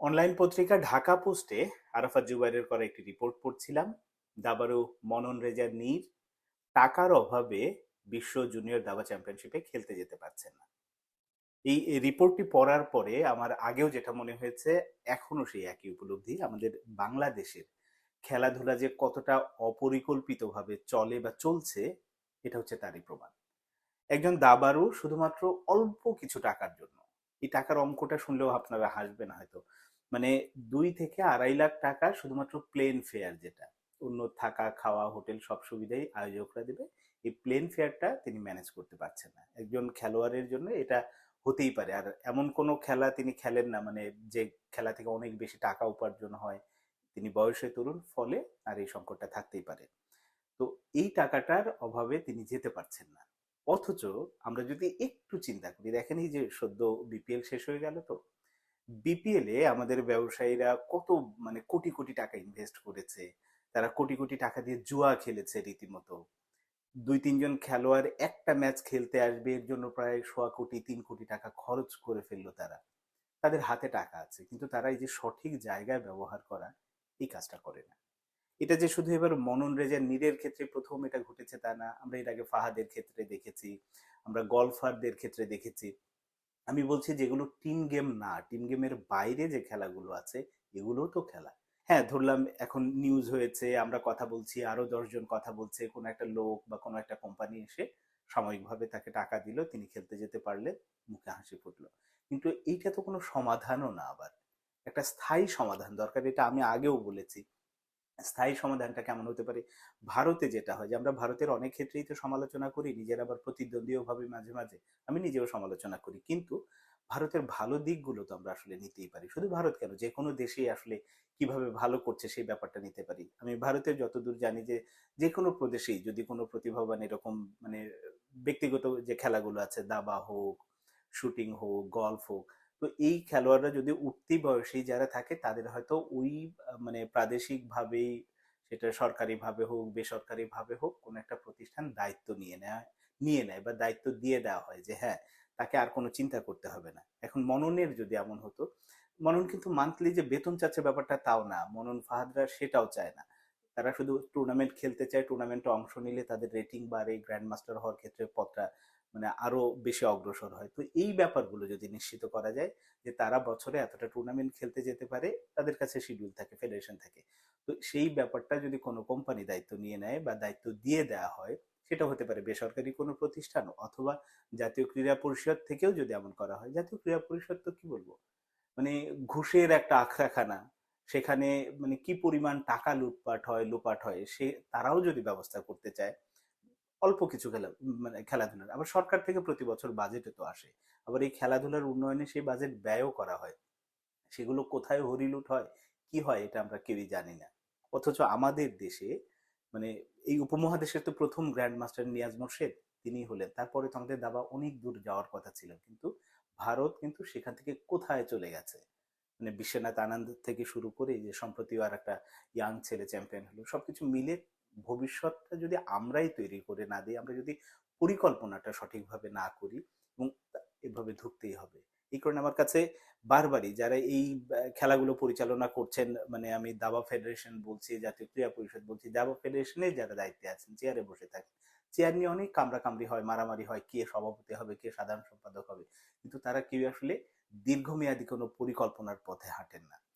Online পত্রিকা ঢাকা পোস্টে আরাফাত জুবাইরের করা একটি রিপোর্ট পড়ছিলাম। দাবারু মনন রেজা নীর টাকার অভাবে বিশ্ব জুনিয়র দাবা চ্যাম্পিয়নশিপে খেলতে যেতে পারছেন না। এই রিপোর্টটি পড়ার পরে আমার আগেও যেটা মনে হয়েছে, এখনও সেই একই উপলব্ধি। আমাদের বাংলাদেশের খেলাধুলা যে কতটা অপরিকল্পিতভাবে চলে বা চলছে, এটা হচ্ছে তারই প্রমাণ। একজন দাবারু শুধুমাত্র অল্প কিছু টাকার জন্য এই টাকার অঙ্কটা শুনলেও আপনারা হাসবেন হয়তো। মানে দুই থেকে আড়াই লাখ টাকা শুধুমাত্র প্লেন ফেয়ার যেটা। অন্য থাকা, খাওয়া, হোটেল সব সুবিধাই আয়োজকরা দেবে। এই প্লেন ফেয়ারটা তিনি ম্যানেজ করতে পারছেন না। একজন খেলোয়াড়ের জন্য এটা হতেই পারে। আর এমন কোনো খেলা তিনি খেলেন না মানে যে খেলা থেকে অনেক বেশি টাকা উপার্জন হয়, তিনি বয়সে তরুণ, ফলে আর এই সংকটটা থাকতেই পারে। তো এই টাকাটার অভাবে তিনি যেতে পারছেন না। অথচ আমরা যদি একটু চিন্তা করি, দেখেন এই যে সদ্য বিপিএল শেষ হয়ে গেল তো। বিপিএল এ আমাদের ব্যবসায়ীরা কত মানে কোটি কোটি টাকা ইনভেস্ট করেছে। তারা কোটি কোটি টাকা দিয়ে জুয়া খেলেছে রীতিমতো। দুই তিনজন খেলোয়াড় একটা ম্যাচ খেলতে আসবে, এর জন্য প্রায় সোয়া কোটি, তিন কোটি টাকা খরচ করে ফেলল তারা। তাদের হাতে টাকা আছে, কিন্তু তারা এই যে সঠিক জায়গায় ব্যবহার করা, এই কাজটা করে না। এটা যে শুধু এবার মনন রেজা নীরের ক্ষেত্রে প্রথম এটা ঘটেছে তা না। আমরা এর আগে ফাহাদের ক্ষেত্রে দেখেছি, আমরা গলফারদের ক্ষেত্রে দেখেছি। আমি বলছি যেগুলো টিম গেম না, টিম গেমের বাইরে যে খেলাগুলো আছে, এগুলোও তো খেলা। হ্যাঁ ধরলাম এখন নিউজ হয়েছে, আমরা কথা বলছি, আরও দশজন কথা বলছে, কোনো একটা লোক বা কোনো একটা কোম্পানি এসে সাময়িকভাবে তাকে টাকা দিল, তিনি খেলতে যেতে পারলে মুখে হাসি ফুটলো। কিন্তু এইটা তো কোনো সমাধানও না আবার। একটা স্থায়ী সমাধান দরকার, এটা আমি আগেও বলেছি। স্থায়ী সমাধানটা কেমন হতে পারে? ভারতে যেটা হয় যে, আমরা ভারতের অনেক ক্ষেত্রেই তো সমালোচনা করি, নিজের আবার প্রতিদ্বন্দ্বীও ভাবে মাঝে মাঝে আমি নিজেও সমালোচনা করি। কিন্তু ভারতের ভালো দিকগুলো তো আমরা আসলে নিতেই পারি। শুধু ভারত কেন? যে কোনো দেশেই আসলে কীভাবে ভালো করছে সেই ব্যাপারটা নিতে পারি। আমি ভারতের যতদূর জানি যে যে কোনো প্রদেশেই যদি কোনো প্রতিভাবান এরকম মানে ব্যক্তিগত যে খেলাগুলো আছে, দাবা হোক, শুটিং হোক, গল্ফ হোক তো এই খেলোয়াড়রা যদি উঠতি বয়সী যারা থাকে, তাদের হয়তো ওই মানে প্রাদেশিক ভাবেই সেটা সরকারি ভাবে হোক বেসরকারি ভাবে হোক, কোন একটা প্রতিষ্ঠান দায়িত্ব নিয়ে নেয় নিয়ে নেয় বা দায়িত্ব দিয়ে দেওয়া হয় যে হ্যাঁ তাকে আর কোনো চিন্তা করতে হবে না। এখন মননের যদি এমন হতো, মনন কিন্তু মান্থলি যে বেতন চাচ্ছে ব্যাপারটা তাও না, মনন ফাহাদরা সেটাও চায় না। তারা শুধু টুর্নামেন্ট খেলতে চায় টুর্নামেন্টে অংশ নিলে তাদের রেটিং বাড়ে গ্র্যান্ড মাস্টার হওয়ার ক্ষেত্রে পথটা মানে আরও বেশি অগ্রসর হয়। তো এই ব্যাপারগুলো যদি নিশ্চিত করা যায় যে তারা বছরে এতটা টুর্নামেন্ট খেলতে যেতে পারে, তাদের কাছে শিডিউল থাকে ফেডারেশন থাকে। তো সেই ব্যাপারটা যদি কোনো কোম্পানি দায়িত্ব নিয়ে নেয় বা দায়িত্ব দিয়ে দেওয়া হয়, সেটা হতে পারে বেসরকারি কোনো প্রতিষ্ঠান অথবা জাতীয় ক্রীড়া পরিষদ থেকেও যদি এমন করা হয়। জাতীয় ক্রীড়া পরিষদ তো কি বলব? মানে ঘুষের একটা আখড়াখানা। সেখানে মানে কি পরিমাণ টাকা লুটপাট হয়, লোপাট হয়, সে তারাও যদি ব্যবস্থা করতে চায়, অল্প কিছু খেলা মানে খেলাধুলার। আবার সরকার থেকে প্রতি বছর বাজেটে তো আসে। আবার এই খেলাধুলার উন্নয়নে সেই বাজেট ব্যয়ও করা হয়। সেগুলো কোথায় হরিলুট হয়, কি হয় এটা আমরা কেউই জানি না। অথচ আমাদের দেশে মানে এই উপমহাদেশের তো প্রথম গ্র্যান্ড মাস্টার নিয়াজ মোর্শেদ, তিনি হলেন। তারপরে তো আমাদের দাবা অনেক দূর যাওয়ার কথা ছিল। কিন্তু ভারত কিন্তু সেখান থেকে কোথায় চলে গেছে? মানে বিশ্বনাথ আনন্দ থেকে শুরু করে যে সম্প্রতি আর একটা ইয়াং ছেলে চ্যাম্পিয়ন হলো, সবকিছু মিলে ভবিষ্যৎটা যদি আমরাই তৈরি করে না দিই, আমরা যদি পরিকল্পনাটা সঠিকভাবে না করি এবং এভাবে ধুকতেই হবে। এই কারণে আমার কাছে বারবারই যারা এই খেলাগুলো পরিচালনা করছেন মানে আমি দাবা ফেডারেশন বলছি, জাতীয় ক্রীড়া পরিষদ বলছি, দাবা ফেডারেশনে যারা দায়িত্বে আছেন চেয়ারে বসে থাকেন চেয়ার নিয়ে অনেক কামড়া কামড়ি হয়, মারামারি হয়, কে সভাপতি হবে, কে সাধারণ সম্পাদক হবে, কিন্তু তারা কেউ আসলে দীর্ঘমেয়াদী কোনো পরিকল্পনার পথে হাঁটেন না।